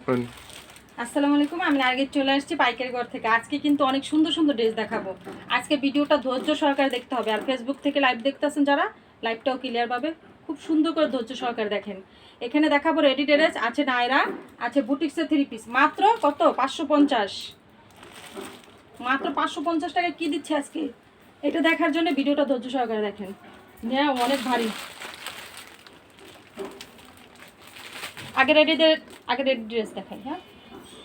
আসসালামু আলাইকুম, আমি আগে চলে আসছি পাইকারি ঘর থেকে। আজকে কিন্তু অনেক সুন্দর সুন্দর ড্রেস দেখাবো। আজকে ভিডিওটা ধৈর্য সহকারে দেখতে হবে। আর ফেসবুক থেকে লাইভ দেখতেছেন যারা লাইভটাও ক্লিয়ার পাবে। খুব সুন্দর করে ধৈর্য সহকারে দেখেন। এখানে দেখাবো রেডি ড্রেস আছে নায়রা আছে বুটিক্সের থ্রি পিস মাত্র কত? পাঁচশো পঞ্চাশ। মাত্র পাঁচশো পঞ্চাশ টাকা কি দিচ্ছে আজকে? এটা দেখার জন্য ভিডিওটা ধৈর্য সহকারে দেখেন। হ্যাঁ অনেক ভারী। আগে রেডিদের আগে রেডি ড্রেস দেখাই হ্যাঁ?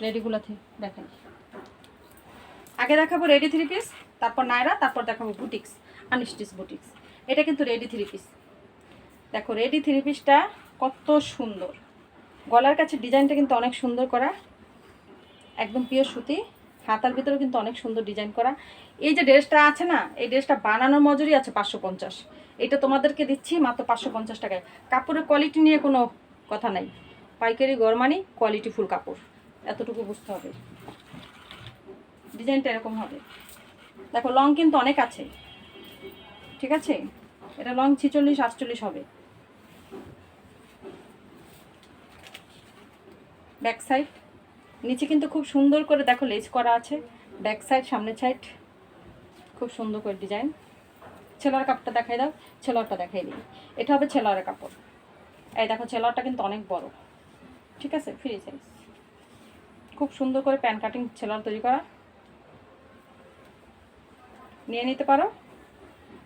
রেডিগুলোতে দেখাই। আগে দেখাবো রেডি থ্রি পিস, তারপর নায়রা, তারপর দেখাবো বুটিক্স, আনস্টিচ বুটিক্স। এটা কিন্তু রেডি থ্রি পিস। দেখো, রেডি থ্রি পিসটা কত সুন্দর। গলার কাছে ডিজাইনটা কিন্তু অনেক সুন্দর করা। একদম পিওর সুতি। হাতার ভিতরেও কিন্তু অনেক সুন্দর ডিজাইন করা। এই যে ড্রেসটা আছে না, এই ড্রেসটা বানানোর মজুরি আছে পাঁচশো পঞ্চাশ। এটা তোমাদেরকে দিচ্ছি মাত্র পাঁচশো পঞ্চাশ টাকায়। কাপড়ের কোয়ালিটি নিয়ে কোনো কথা নাই। পাইকারি গরমানি কোয়ালিটি ফুল কাপড়। এতটুকু বুঝতে হবে। ডিজাইনটা এরকম হবে। দেখো লং কিন্তু অনেক আছে। ঠিক আছে? এটা লং ছিচল্লিশ, আটচল্লিশ হবে। ব্যাক সাইড নিচে কিন্তু খুব সুন্দর করে দেখো লেজ করা আছে। ব্যাক সাইড সামনের সাইড খুব সুন্দর করে ডিজাইন ছেলার কাপড়টা দেখাই দাও। ছেলারটা দেখাই দিই। এটা হবে ছেলারের কাপড়। এই দেখো, ছেলারটা কিন্তু অনেক বড়। ঠিক আছে ফ্রি সাইজ খুব সুন্দর করে প্যান কাটিং ছেলার তৈরি করা। নিয়ে নিতে পারো।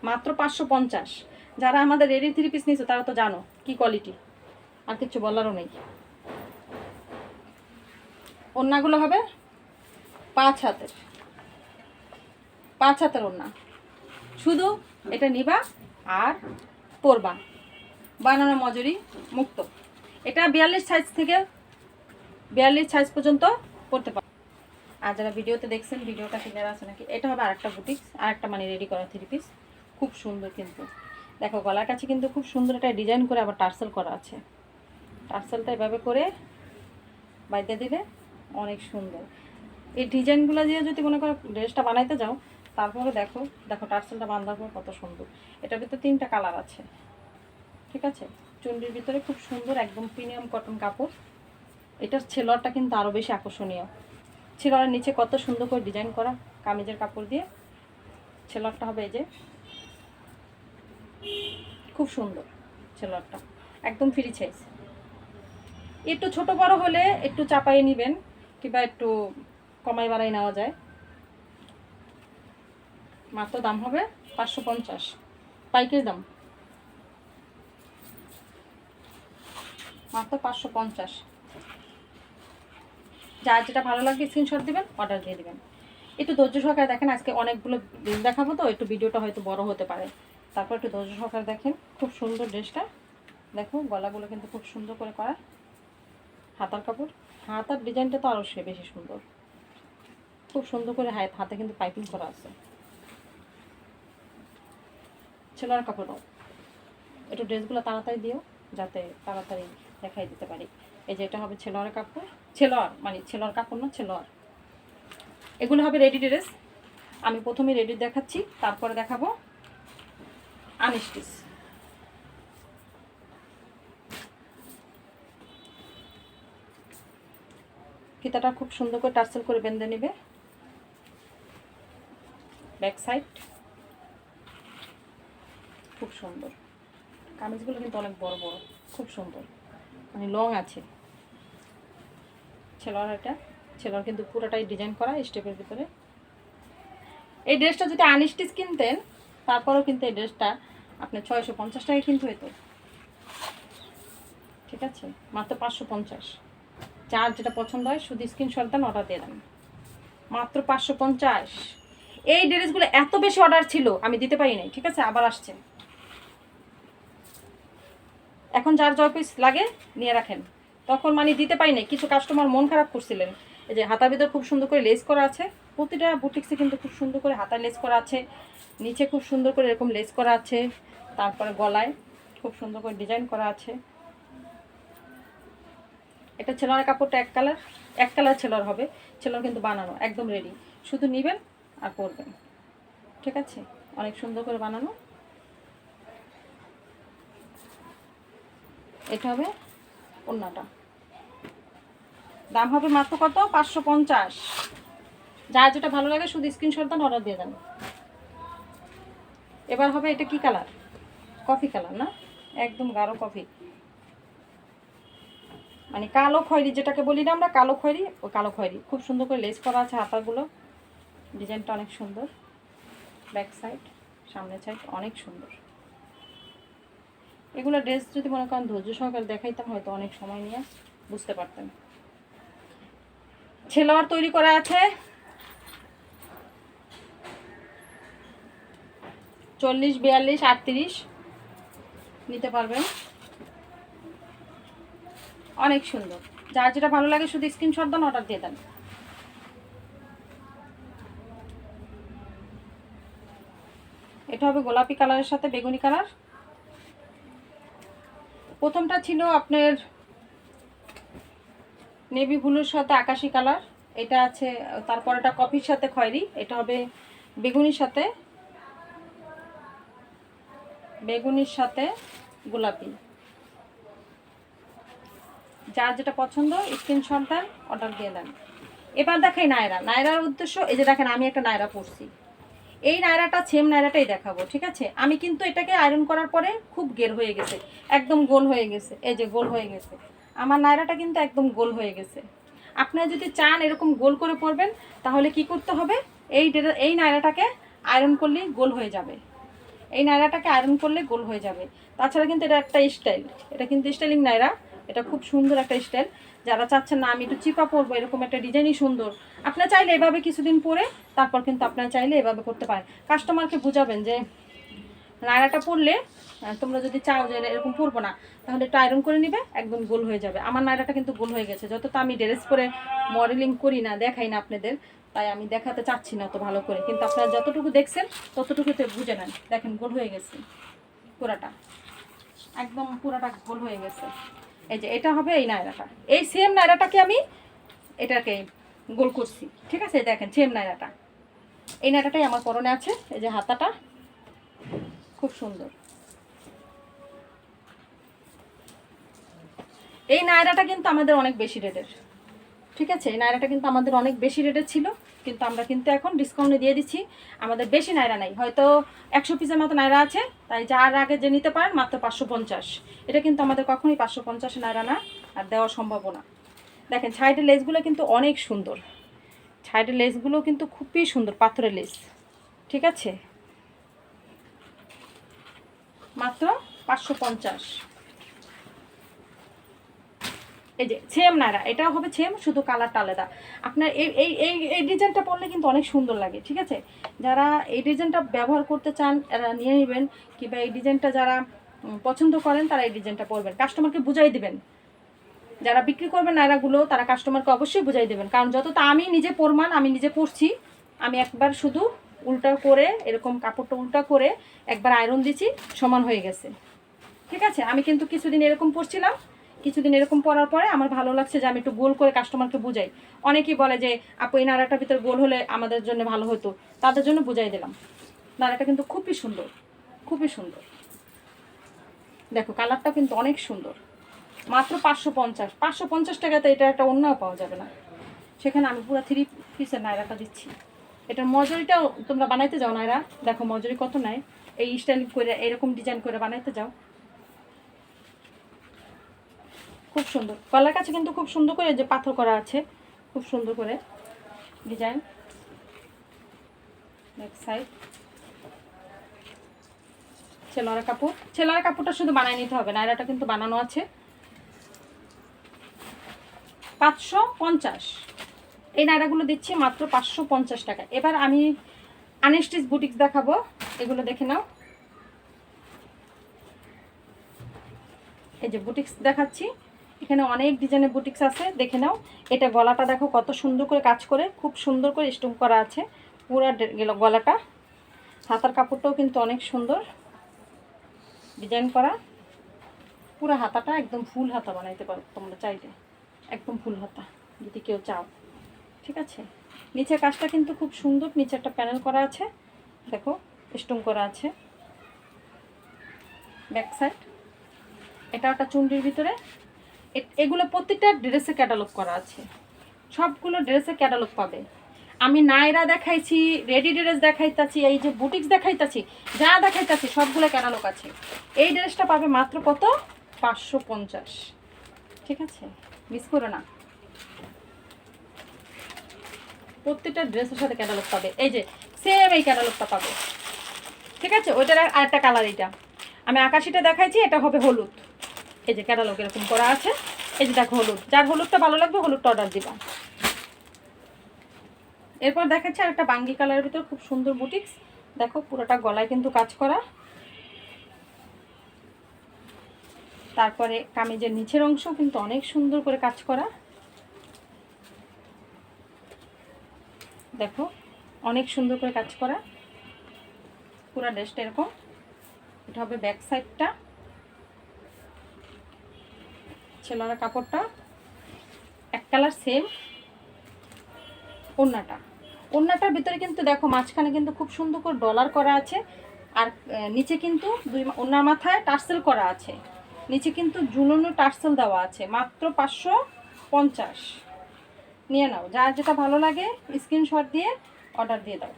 মাত্র পাঁচশো পঞ্চাশ। যারা আমাদের রেডি থ্রি পিস নিয়েছে, তারা তো জানো কি কোয়ালিটি আর কিছু বলারও নেই। ওড়নাগুলো হবে পাঁচ হাতের। পাঁচ হাতের ওড়না শুধু এটা নিবা আর পরবা। বানানো মজুরি মুক্ত। এটা বিয়াল্লিশ সাইজ থেকে বিয়াল্লিশ সাইজ পর্যন্ত পড়তে পারো। আর যারা ভিডিওতে দেখছেন, ভিডিওটা ক্লিয়ার আছে নাকি? এটা হবে আরেকটা বুটিক্স আরেকটা মানে রেডি করা থ্রি পিস খুব সুন্দর কিন্তু। দেখো, গলার কাছে কিন্তু খুব সুন্দর একটা ডিজাইন করে আবার টার্সেল করা আছে। টার্সেলটা এভাবে করে বাইতে দিলে অনেক সুন্দর। এই ডিজাইনগুলো দিয়ে যদি মনে করো ড্রেসটা বানাইতে যাও, তারপরে দেখো দেখো টার্সেলটা বাঁধার পর কত সুন্দর। এটার ভিতরে তিনটা কালার আছে। ঠিক আছে? চুন্ডির ভিতরে খুব সুন্দর একদম প্রিমিয়াম কটন কাপড়। এটার ছেলরটা কিন্তু আরও বেশি আকর্ষণীয়। ছেলরের নিচে কত সুন্দর করে ডিজাইন করা কামিজের কাপড় দিয়ে। ছেলরটা হবে এই যে। খুব সুন্দর ছেলরটা একদম ফ্রি সাইজ একটু ছোট বড় হলে একটু চাপাই নেবেন, কিংবা একটু কমাই বাড়াই নেওয়া যায়। মাত্র দাম হবে পাঁচশো পঞ্চাশ। পাইকারি দাম। মাত্র পাঁচশো পঞ্চাশ। যার যেটা ভালো লাগবে স্ক্রিনশট দিবেন অর্ডার দিয়ে দেবেন। একটু ধৈর্য সহকারে দেখেন, আজকে অনেকগুলো ড্রেস দেখাবো তো, একটু ভিডিওটা হয়তো বড় হতে পারে। তারপর একটু ধৈর্য সহকারে দেখেন, খুব সুন্দর ড্রেসটা। দেখো, গলাগুলো কিন্তু খুব সুন্দর করে করা। হাতার কাপড়। হাতার ডিজাইনটা তো আরও সে বেশি সুন্দর। খুব সুন্দর করে হাতে কিন্তু পাইপিং করা আছে। ছেলার কাপড়ও একটু ড্রেসগুলো তাড়াতাড়ি দিও, যাতে তাড়াতাড়ি দেখাই দিতে পারি। এই যে এটা হবে ছেলোয়ার কাপড়। ছেলোয়ার মানে ছেলোয়ার কাপড় না, ছেলোয়ার। এগুলো হবে রেডি ড্রেস আমি প্রথমে রেডি দেখাচ্ছি, তারপরে দেখাবো আনস্টিচ ফিতাটা খুব সুন্দর করে টার্সেল করে বেঁধে নেবে। Back side. খুব সুন্দর। কামিজগুলো কিন্তু অনেক বড় বড়। খুব সুন্দর। মানে লং আছে। ছেলোয়ার এটা ছেলোয়ার কিন্তু পুরোটাই ডিজাইন করা স্টেপের ভিতরে। এই ড্রেসটা যদি আনস্টিচ কিনতেন, তারপরেও কিন্তু এই ড্রেসটা আপনার ছয়শো পঞ্চাশ টাকা কিন্তু হতো ঠিক আছে? মাত্র পাঁচশো পঞ্চাশ। যার যেটা পছন্দ হয়, শুধু স্ক্রিনশট দেন অর্ডার দিয়ে দেন। মাত্র পাঁচশো পঞ্চাশ। এই ড্রেসগুলো এত বেশি অর্ডার ছিল, আমি দিতে পারি নাই। ঠিক আছে? আবার আসছে। এখন যার জয় পিস লাগে নিয়ে রাখেন। তখন মানে দিতে পারি নাই, কিছু কাস্টমার মন খারাপ করছিলেন। এই যে হাতার ভিতরে খুব সুন্দর করে লেস করা আছে, প্রতিটা বুটিক্সে কিন্তু খুব সুন্দর করে হাতা লেস করা আছে, নিচে খুব সুন্দর করে এরকম লেস করা আছে, তারপরে গলায় খুব সুন্দর করে ডিজাইন করা আছে। এটা ছেলার কাপড়টা এক কালার এক কালার ছেলার হবে ছেলার কিন্তু বানানো, একদম রেডি শুধু নেবেন আর পরবেন। ঠিক আছে? অনেক সুন্দর করে বানানো। এটা হবে ওড়নাটা। দাম হবে মাত্র কত? পাঁচশো পঞ্চাশ। যার যেটা ভালো লাগে, শুধু স্ক্রিনশট দেন অর্ডার দিয়ে দেন। এবার হবে এটা কি কালার কফি কালার না? একদম গাঢ় কফি মানে কালো খয়েরি, যেটাকে বলি না আমরা, কালো খয়েরি, ও কালো খয়েরি। খুব সুন্দর করে লেস করা আছে হাতাগুলো। ডিজাইনটা অনেক সুন্দর। ব্যাক সাইড সামনের সাইড অনেক সুন্দর। এগুলো ড্রেস যদি মনে করেন ধৈর্য সহকারে দেখাইতাম, হয়তো অনেক সময় নিয়ে বুঝতে পারতেন। ছেলোয়ার তৈরি করা আছে। চল্লিশ, বিয়াল্লিশ, আটত্রিশ নিতে পারবেন। অনেক সুন্দর। যার যেটা ভালো লাগে শুধু স্ক্রিনশট দেন অর্ডার দিয়ে দেন। এটা হবে গোলাপি কালারের সাথে বেগুনি কালার প্রথমটা ছিল আপনার নেভি ব্লুর সাথে আকাশি কালার এটা আছে তারপর এটা কফির সাথে খয়েরি, এটা হবে বেগুনির সাথে বেগুনির সাথে গোলাপি। যার যেটা পছন্দ স্ক্রিনশট দেন অর্ডার দিয়ে দেন। এবার দেখাই নায়রা, নায়রার উদ্দেশ্য, এই যে দেখেন আমি একটা নায়রা পরছি। এই নায়রাটা সেম নায়রাটাই দেখাবো, ঠিক আছে? আমি কিন্তু এটাকে আয়রন করার পরে খুব গের হয়ে গেছে, একদম গোল হয়ে গেছে, এই যে গোল হয়ে গেছে। আমার নায়রাটা কিন্তু একদম গোল হয়ে গেছে। আপনারা যদি চান এরকম গোল করে পরবেন, তাহলে কি করতে হবে? এই এই নায়রাটাকে আয়রন করলেই গোল হয়ে যাবে। এই নায়রাটাকে আয়রন করলে গোল হয়ে যাবে। তাছাড়া কিন্তু এটা একটা স্টাইল এটা কিন্তু স্টাইলিং নায়রা এটা খুব সুন্দর একটা স্টাইল যারা চাচ্ছেন না আমি একটু চিপা পরবো, এরকম একটা ডিজাইনই সুন্দর। আপনারা চাইলে এভাবে কিছুদিন পরে, তারপর কিন্তু আপনার চাইলে এভাবে করতে পারেন। কাস্টমারকে বুঝাবেন যে নায়রাটা পরলে তোমরা যদি চাও যে এরকম পরবো না, তাহলে একটু আয়রন করে নিবে, একদম গোল হয়ে যাবে। আমার নায়রাটা কিন্তু গোল হয়ে গেছে। যত তো আমি ড্রেস পরে মডেলিং করি না, দেখাই না আপনাদের, তাই আমি দেখাতে চাচ্ছি না অত ভালো করে। কিন্তু আপনারা যতটুকু দেখছেন ততটুকু ততটুকুতে বুঝে নেন। দেখেন, গোল হয়ে গেছে পুরাটা। একদম পুরাটা গোল হয়ে গেছে। এই যে এটা হবে এই নায়রাটা। এই সেম নায়রাটাকে আমি এটাকে গোল করছি। ঠিক আছে? দেখেন সেম নায়রাটা। এই নায়রাটাই আমার পরনে আছে, এই যে হাতাটা। খুব সুন্দর। এই নায়রাটা কিন্তু আমাদের অনেক বেশি রেটের। ঠিক আছে? এই নায়রাটা কিন্তু আমাদের অনেক বেশি রেটের ছিল, কিন্তু আমরা কিন্তু এখন ডিসকাউন্টে দিয়ে দিচ্ছি। আমাদের বেশি নায়রা নাই। হয়তো একশো পিসের মতো নায়রা আছে, তাই যার আগে যে নিতে পারেন মাত্র পাঁচশো পঞ্চাশ। এটা কিন্তু আমাদের কখনোই পাঁচশো পঞ্চাশ নায়রা না, আর দেওয়া সম্ভব না। দেখেন সাইডের লেসগুলো কিন্তু অনেক সুন্দর। সাইডের লেসগুলো কিন্তু খুবই সুন্দর, পাথরের লেস ঠিক আছে? মাত্র পাঁচশো পঞ্চাশ। এই যে সেম নায়রা এটাও হবে সেম শুধু কালারটা আলাদা। আপনার এই এই এই এই ডিজাইনটা পরলে কিন্তু অনেক সুন্দর লাগে, ঠিক আছে? যারা এই ডিজাইনটা ব্যবহার করতে চান, এরা নিয়ে নেবেন, কিংবা এই ডিজাইনটা যারা পছন্দ করেন, তারা এই ডিজাইনটা পরবেন। কাস্টমারকে বুঝাই দিবেন। যারা বিক্রি করবেন নায়রাগুলো তারা কাস্টমারকে অবশ্যই বুঝাই দেবেন। কারণ যত তা আমি নিজে পরমান আমি নিজে পরছি আমি একবার শুধু উল্টা করে, এরকম কাপড়টা উল্টা করে একবার আয়রন দিছি, সমান হয়ে গেছে। ঠিক আছে? আমি কিন্তু কিছুদিন এরকম পরছিলাম কিছুদিন এরকম পরার পরে আমার ভালো লাগছে যে আমি একটু গোল করে কাস্টমারকে বুঝাই। অনেকেই বলে যে, আপু, এই নাড়াটার ভিতরে গোল হলে আমাদের জন্য ভালো হতো। তাদের জন্য বুঝাই দিলাম। নাড়াটা কিন্তু খুবই সুন্দর খুবই সুন্দর। দেখো কালারটা কিন্তু অনেক সুন্দর। মাত্র পাঁচশো পঞ্চাশ। পাঁচশো পঞ্চাশ টাকাতে এটা একটা অন্যও পাওয়া যাবে না। সেখানে আমি পুরো থ্রি পিসের নায়রাটা দিচ্ছি। এটার মজুরিটাও তোমরা বানাইতে যাও নায়রা। দেখো, মজুরি কত নেয়? এই স্টাইল করে, এরকম ডিজাইন করে বানাইতে যাও। খুব সুন্দর। গলার কাছে কিন্তু খুব সুন্দর করে যে পাথর করা আছে, খুব সুন্দর করে ডিজাইন। ব্যাক সাইড ছেলারা কাপড়। ছেলারা কাপড়টা শুধু বানাই নিতে হবে নায়রাটা কিন্তু বানানো আছে। পাঁচশো পঞ্চাশ। এই নায়রাগুলো দিচ্ছি মাত্র পাঁচশো পঞ্চাশ টাকা। এবার আমি আনস্টিচ বুটিক্স দেখাবো, এগুলো দেখে নাও। এই যে বুটিক্স দেখাচ্ছি। এখানে অনেক ডিজাইনের বুটিক্স আছে, দেখে নাও। এটা গলাটা দেখো কত সুন্দর করে কাজ করে, খুব সুন্দর করে স্টোন করা আছে। পুরা গেল গলাটা। হাতার কাপড়টাও কিন্তু অনেক সুন্দর। ডিজাইন করা। পুরো হাতাটা একদম ফুল হাতা বানাইতে পারো তোমরা চাইলে। একদম ফুল হাতা, যদি কেউ চাও। ঠিক আছে? নিচের কাজটা কিন্তু খুব সুন্দর, নিচে একটা প্যানেল করা আছে। দেখো স্টোন করা আছে। ব্যাক সাইড এটা একটা চুন্ডির ভিতরে। এগুলো প্রত্যেকটা ড্রেসে ক্যাটালগ করা আছে। সবগুলো ড্রেসে ক্যাটালগ পাবে। আমি নাইরা দেখাইছি রেডি ড্রেস দেখাইতাছি, এই যে বুটিক্স দেখাইতাছি, যা দেখাইতাছি, সবগুলো ক্যাটালগ আছে। এই ড্রেসটা পাবে মাত্র কত? পাঁচশো পঞ্চাশ। ঠিক আছে? মিস করো না। প্রত্যেকটা ড্রেসের সাথে ক্যাটালগ পাবে। এই যে সেম এই ক্যাটালগটা পাবে। ঠিক আছে? ওইটার আর- একটা কালার এটা আমি আকাশিটা দেখাইছি, এটা হবে হলুদ। এই যে ক্যাটালগ এরকম করা আছে। এই যে দেখো হলুদ। যার হলুদটা ভালো লাগবে, হলুদটা অর্ডার দিবা। এরপর দেখাচ্ছি আর একটা বাঙ্গি কালারের ভিতর, খুব সুন্দর বুটিক্স দেখো, পুরোটা গলায় কিন্তু কাজ করা। তারপরে কামিজের নিচের অংশ কিন্তু অনেক সুন্দর করে কাজ করা। দেখো, অনেক সুন্দর করে কাজ করা। পুরো ড্রেসটা এরকম। এটা হবে ব্যাক সাইডটা ছেলেরা কাপড়টা এক কালার সেম ওড়নাটা। ওড়নাটার ভিতরে কিন্তু দেখো মাঝখানে কিন্তু খুব সুন্দর করে ডলার করা আছে, আর নিচে কিন্তু দুই ওড়নার মাথায় টার্সেল করা আছে। নিচে কিন্তু ঝুলনো টার্সেল দেওয়া আছে, মাত্র পাঁচশো পঞ্চাশ। নিয়ে নাও যার যেটা ভালো লাগে স্ক্রিনশট দিয়ে অর্ডার দিয়ে দাও।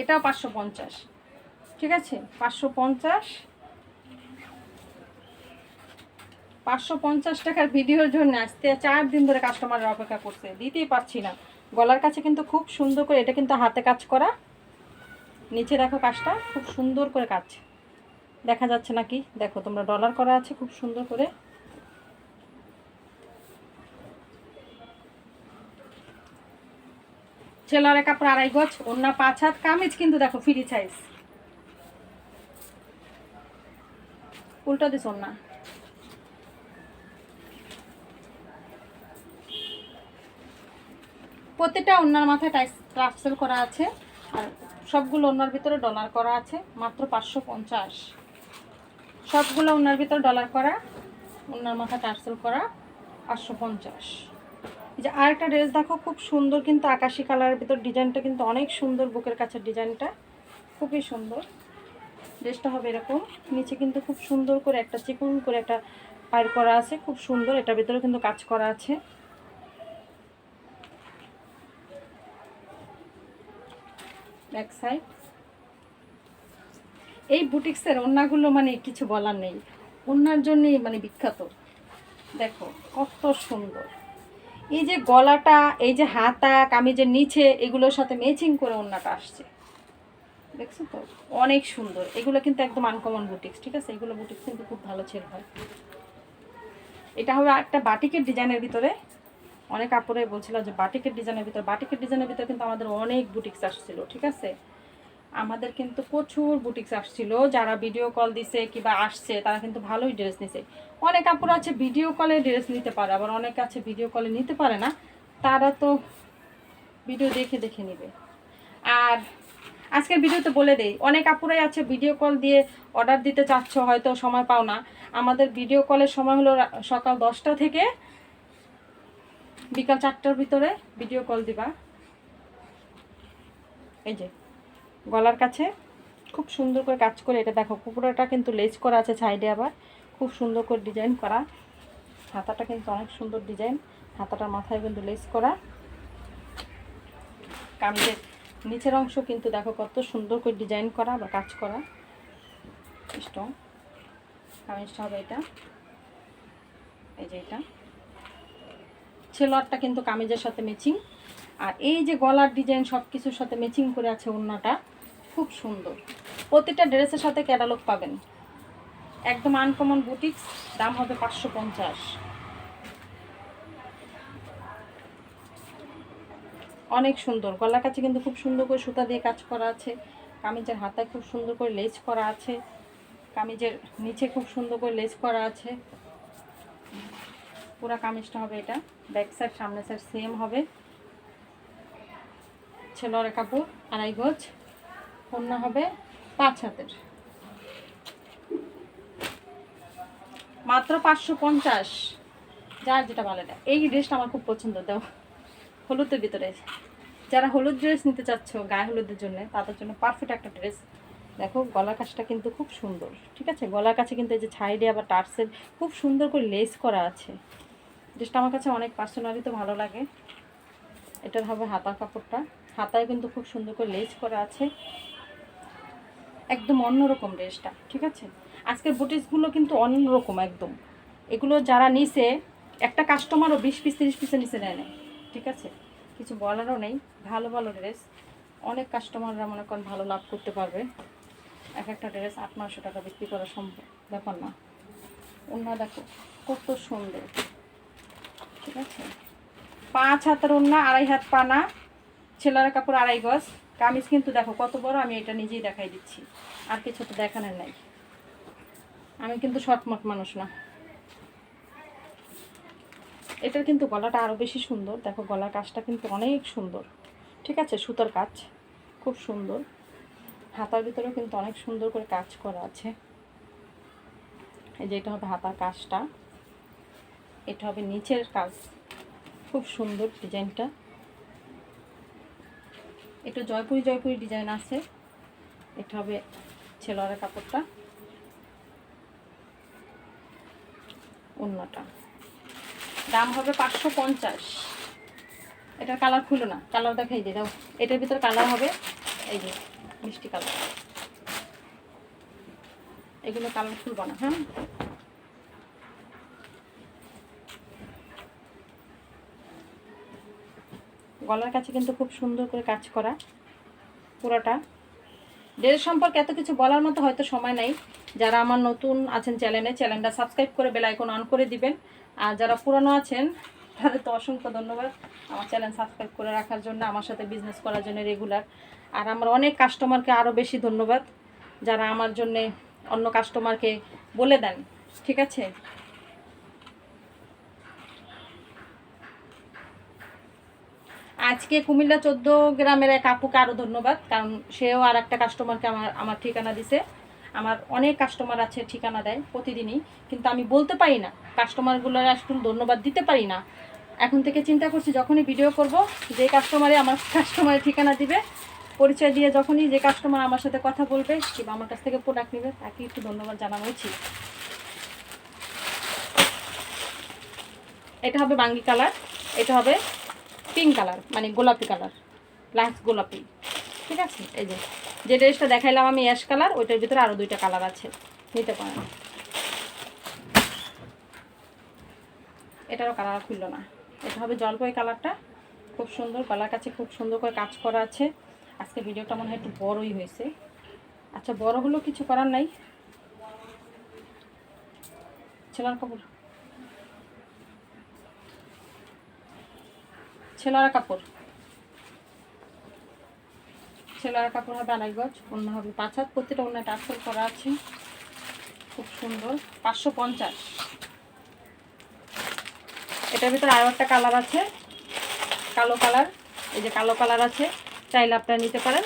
এটাও পাঁচশো পঞ্চাশ। ঠিক আছে? পাঁচশো পঞ্চাশ। পাঁচশো পঞ্চাশ টাকার ভিডিওর জন্য আসতে চার দিন ধরে কাস্টমারের অপেক্ষা করছে। দিতেই পারছি না। গলার কাছে কিন্তু খুব সুন্দর করে, এটা কিন্তু হাতে কাজ করা। নিচে দেখো কাজটা, খুব সুন্দর করে কাজ। দেখা যাচ্ছে নাকি দেখো, তোমরা ডলার করা আছে খুব সুন্দর করে। ছেলের কাপড় আড়াই গজ অন্য পাঁচ হাত, কামিজ কিন্তু দেখো ফ্রি সাইজ উল্টো দিস না। প্রত্যেকটা ওনার মাথায় টাইস টার্সেল করা আছে, আর সবগুলো ওনার ভিতরে ডলার করা আছে, মাত্র পাঁচশো পঞ্চাশ। সবগুলো ওনার ভিতরে ডলার করা ওনার মাথা টার্সেল করা, পাঁচশো পঞ্চাশ। যে আরেকটা ড্রেস দেখো, খুব সুন্দর কিন্তু আকাশি কালারের ভিতর ডিজাইনটা কিন্তু অনেক সুন্দর বুকের কাছে ডিজাইনটা, খুবই সুন্দর। ড্রেসটা হবে এরকম। নিচে কিন্তু খুব সুন্দর করে একটা চিকুন করে একটা পায়ের করা আছে, খুব সুন্দর। এটার ভেতরে কিন্তু কাজ করা আছে। Back side. এই বুটিক্সের ওড়নাগুলো মানে কিছু বলার নেই। ওড়নার জন্যই মানে বিখ্যাত। দেখো, কত সুন্দর। এই যে গলাটা, এই যে হাতা, কামিজের নিচে এগুলোর সাথে ম্যাচিং করে ওড়নাটা আসছে। দেখছ তো? অনেক সুন্দর। এগুলো কিন্তু একদম আনকমন বুটিক্স ঠিক আছে? এগুলো বুটিক্স কিন্তু খুব ভালো ছেড়ে হয়। এটা হবে একটা বাটিকের ডিজাইনের ভিতরে। অনেক কাপড়ে বলছিল যে বাটিকের ডিজাইনের ভিতরে বাটিকের ডিজাইনের ভিতরে কিন্তু আমাদের অনেক বুটিক্স আসছিল, ঠিক আছে? আমাদের কিন্তু প্রচুর বুটিক্স আসছিল। যারা ভিডিও কল দিছে কিংবা আসছে, তারা কিন্তু ভালোই ড্রেস নিছে। অনেক কাপড় আছে ভিডিও কলে ড্রেস নিতে পারে, আবার অনেক আছে ভিডিও কলে নিতে পারে না। তারা তো ভিডিও দেখে দেখে নেবে। আর আজকের ভিডিওতে বলে দেই, অনেক আপুরাই আছে ভিডিও কল দিয়ে অর্ডার দিতে চাচ্ছ, হয়তো সময় পাও না। আমাদের ভিডিও কলের সময় হলো সকাল দশটা থেকে বিকাল চারটার ভিতরে ভিডিও কল দিবা। এই যে, গলার কাছে খুব সুন্দর করে কাজ করে, এটা দেখো, কুকুরাটা কিন্তু লেজ করা আছে সাইডে আবার, খুব সুন্দর করে ডিজাইন করা। হাতাটা কিন্তু অনেক সুন্দর ডিজাইন হাতাটার মাথায় কিন্তু লেস করা। কামিজের নিচের অংশ কিন্তু দেখো কত সুন্দর করে ডিজাইন করা বা কাজ করা। স্টং কামিজটা হবে এটা। এই যে এটা। ছেলোয়ারটা কিন্তু কামিজের সাথে ম্যাচিং আর এই যে গলার ডিজাইন সব কিছুর সাথে ম্যাচিং করে আছে ওড়নাটা, খুব সুন্দর। প্রতিটা ড্রেসের সাথে ক্যাটালগ পাবেন। একদম আনকমন বুটিক্স দাম হবে পাঁচশো পঞ্চাশ। অনেক সুন্দর। গলার কাছে কিন্তু খুব সুন্দর করে সুতা দিয়ে কাজ করা আছে। কামিজের হাতায় খুব সুন্দর করে লেস করা আছে। কামিজের নিচে খুব সুন্দর করে লেস করা আছে। পুরা কামিজটা হবে এটা। ব্যাক সাইড, সামনে সাইড সেম হবে। ছেলের কাপড়, আড়াই গজ। কন্যা হবে পাঁচ হাতের। মাত্র পাঁচশো পঞ্চাশ। যার যেটা ভালো লাগে। এই ড্রেসটা আমার খুব পছন্দ, দাও। হলুদের ভিতরে। যারা হলুদ ড্রেস নিতে চাচ্ছ, গায়ে হলুদের জন্য, তাদের জন্য পারফেক্ট একটা ড্রেস দেখো গলার কাছটা কিন্তু খুব সুন্দর, ঠিক আছে? গলার কাছে কিন্তু এই যে সাইডে আবার টার্সের খুব সুন্দর করে লেস করা আছে। ড্রেসটা আমার কাছে অনেক পার্সোনালি তো ভালো লাগে। এটার হবে হাতার কাপড়টা। হাতায় কিন্তু খুব সুন্দর করে লেস করা আছে। একদম অন্যরকম ড্রেসটা ঠিক আছে? আজকের বুটিসগুলো কিন্তু অন্যরকম একদম। এগুলো যারা নিছে, একটা কাস্টমারও বিশ পিস তিরিশ পিসে নিচে নেয় ঠিক আছে? কিছু বলারও নেই, ভালো ভালো ড্রেস অনেক কাস্টমাররা মনে করেন ভালো লাভ করতে পারবে। এক একটা ড্রেস আট নশো টাকা বিক্রি করা সম্ভব, ব্যাপার না। অন্য দেখো কত সুন্দর, ঠিক আছে? পাঁচ হাতের ওন্না আড়াই হাত পানা, ছেলের কাপড় আড়াই গজ। কামিজ কিন্তু দেখো কত বড়, আমি এটা নিজেই দেখাই দিচ্ছি। আর কিছু তো দেখানোর নাই। আমি কিন্তু শর্টমট মানুষ না। এটার কিন্তু গলাটা আরও বেশি সুন্দর। দেখো গলার কাজটা কিন্তু অনেক সুন্দর। ঠিক আছে? সুতার কাজ খুব সুন্দর। হাতার ভিতরেও কিন্তু অনেক সুন্দর করে কাজ করা আছে। এই যে এটা হবে হাতার কাজটা। এটা হবে নিচের কাজ। খুব সুন্দর ডিজাইনটা। একটু জয়পুরি জয়পুরি ডিজাইন আছে। এটা হবে ছেলোয়ারের কাপড়টা। অন্যটা দাম হবে পাঁচশো পঞ্চাশ। এটার কালার খুলো না কালার দেখাই দিয়ে দাও। এটার ভিতর কালার হবে, এই যে, মিষ্টি কালার এগুলো কালার খুলবো না হ্যাঁ? গলার কাছে কিন্তু খুব সুন্দর করে কাজ করা পুরোটা। ড্রেস সম্পর্কে এত কিছু বলার মতো হয়তো সময় নাই। যারা আমার নতুন আছেন চ্যানেলে, চ্যানেলটা সাবস্ক্রাইব করে বেল আইকন অন করে দিবেন। আর যারা পুরনো আছেন তাদের তো অসংখ্য ধন্যবাদ আমার চ্যানেল সাবস্ক্রাইব করে রাখার জন্য, আমার সাথে বিজনেস করার জন্য রেগুলার আর আমার অনেক কাস্টমারকে আরও বেশি ধন্যবাদ যারা আমার জন্যে অন্য কাস্টমারকে বলে দেন, ঠিক আছে? আজকে কুমিল্লা চোদ্দ গ্রামের এক আপুকে আরও ধন্যবাদ, কারণ সেও আর একটা কাস্টমারকে আমার আমার ঠিকানা দিছে। আমার অনেক কাস্টমার আছে ঠিকানা দেয় প্রতিদিনই, কিন্তু আমি বলতে পারি না। কাস্টমারগুলোর আসলে ধন্যবাদ দিতে পারি না। এখন থেকে চিন্তা করছি যখনই ভিডিও করব, যে কাস্টমারে আমার কাস্টমারের ঠিকানা দিবে, পরিচয় দিয়ে যখনই যে কাস্টমার আমার সাথে কথা বলবে, কিংবা আমার কাছ থেকে প্রোডাক্ট নেবে, তাকে একটু ধন্যবাদ জানানো উচিত। এটা হবে বাঙ্গি কালার এটা হবে পিঙ্ক কালার মানে গোলাপি কালার লাইট গোলাপি। ঠিক আছে? এই যে। যে ড্রেসটা দেখাইলাম আমি অ্যাশ কালার ওইটার ভিতরে আরও দুইটা কালার আছে। নিতে পারেন। এটারও কালার খুললো না। এটা হবে জলপাই কালারটা খুব সুন্দর, গলার কাছে খুব সুন্দর করে কাজ করা আছে। আজকে ভিডিওটা মনে হয় একটু বড়ই হয়েছে। আচ্ছা বড় হলেও কিছু করার নাই। ছেলার কাপড়। ছেলার কাপড়। ছেলার কাপড় হবে আড়াই গজ, অন্য হবে পাঁচ হাত। প্রতিটা অন্য একটা আসল করা আছে। খুব সুন্দর। পাঁচশো পঞ্চাশ। এটার ভিতরে আরও একটা কালার আছে। কালো কালার। এই যে কালো কালার আছে। চাইলে আপনারা নিতে পারেন।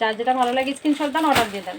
যার যেটা ভালো লাগে স্ক্রিনশট দেন, অর্ডার দিয়ে দেন।